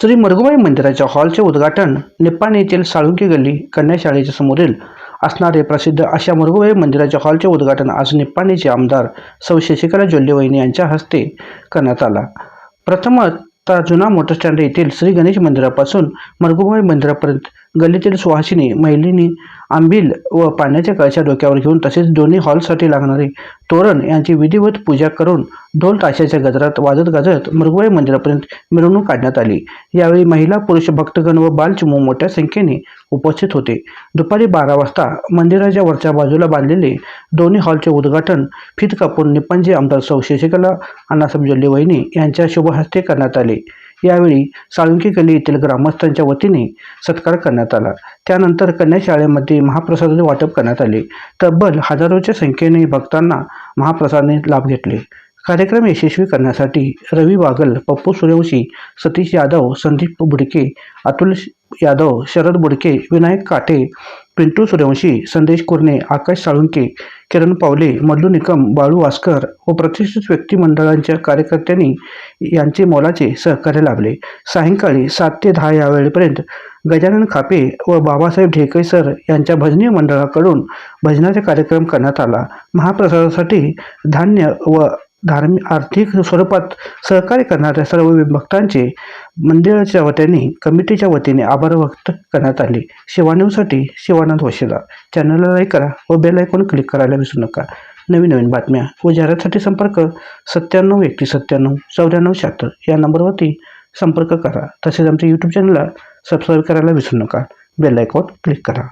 श्री मरगुबाई मंदिराच्या हॉलचे उद्घाटन निप्पाणी येथील साळुंकी गल्ली कन्या शाळेच्या समोरील असणारे प्रसिद्ध अशा मरगुबाई मंदिराच्या हॉलचे उद्घाटन आज निप्पाणीचे आमदार सौ शशिकला जोल्लेवहिनी यांच्या हस्ते करण्यात आला. प्रथमतः जुना मोटर स्टँड येथील श्री गणेश मंदिरापासून मरगुबाई मंदिरापर्यंत गल्लीतील सुहासिनी महिलेनी आंबील व पाण्याच्या कळशा डोक्यावर घेऊन तसेच दोन्ही हॉलसाठी लागणारे तोरण यांची विधिवत पूजा करून ढोल ताशाच्या गजरात वाजत गाजत मृगवाई मंदिरापर्यंत मिरवणूक काढण्यात आली. यावेळी महिला पुरुष भक्तगण व बालचिमू मोठ्या संख्येने उपस्थित होते. दुपारी बारा वाजता मंदिराच्या वरच्या बाजूला बांधलेले दोन्ही हॉलचे उद्घाटन फित कापून निप्पाणचे आमदार सौ. शशिकला अण्णासाहेब जोल्ले वहिनी यांच्या शुभहस्ते करण्यात आले. यावेळी साळुंकी गल्ली येथील ग्रामस्थांच्या वतीने सत्कार करण्यात आला. त्यानंतर कन्या शाळेमध्ये महाप्रसादाचे वाटप करण्यात आले. तब्बल हजारोच्या संख्येने भक्तांना महाप्रसादाने लाभ घेतले. कार्यक्रम यशस्वी करण्यासाठी रवी बागल पप्पू सूर्यवंशी सतीश यादव संदीप बुडके अतुल यादव शरद बुडके विनायक काटे पिंटू सूर्यवंशी संदेश कुर्णे आकाश साळुंके किरण पावले मल्लू निकम बाळू वास्कर व प्रतिष्ठित व्यक्तिमंडळांच्या कार्यकर्त्यांनी यांचे मोलाचे सहकार्य लाभले. सायंकाळी सात ते दहा या वेळेपर्यंत गजानन खापे व बाबासाहेब ढेकळे सर यांच्या भजनीय मंडळाकडून भजनाचा कार्यक्रम करण्यात आला. महाप्रसादासाठी धान्य व धार्मिक आर्थिक स्वरूपात सहकार्य करणाऱ्या सर्व भक्तांचे मंदिराच्या वतीने कमिटीच्या वतीने आभार व्यक्त करण्यात आले. शिवान्यूसाठी शिवानंद वशिला. चॅनलला लाईक करा व बेल आयकॉन क्लिक करायला विसरू नका. नवीन नवीन बातम्या व जाहिरातीसाठी संपर्क सत्त्याण्णव एकतीस सत्त्याण्णव चौऱ्याण्णव शहात्तर या नंबरवरती संपर्क करा. तसेच आमच्या यूट्यूब चॅनलला सबस्क्राईब करायला विसरू नका. बेल आयकॉन क्लिक करा.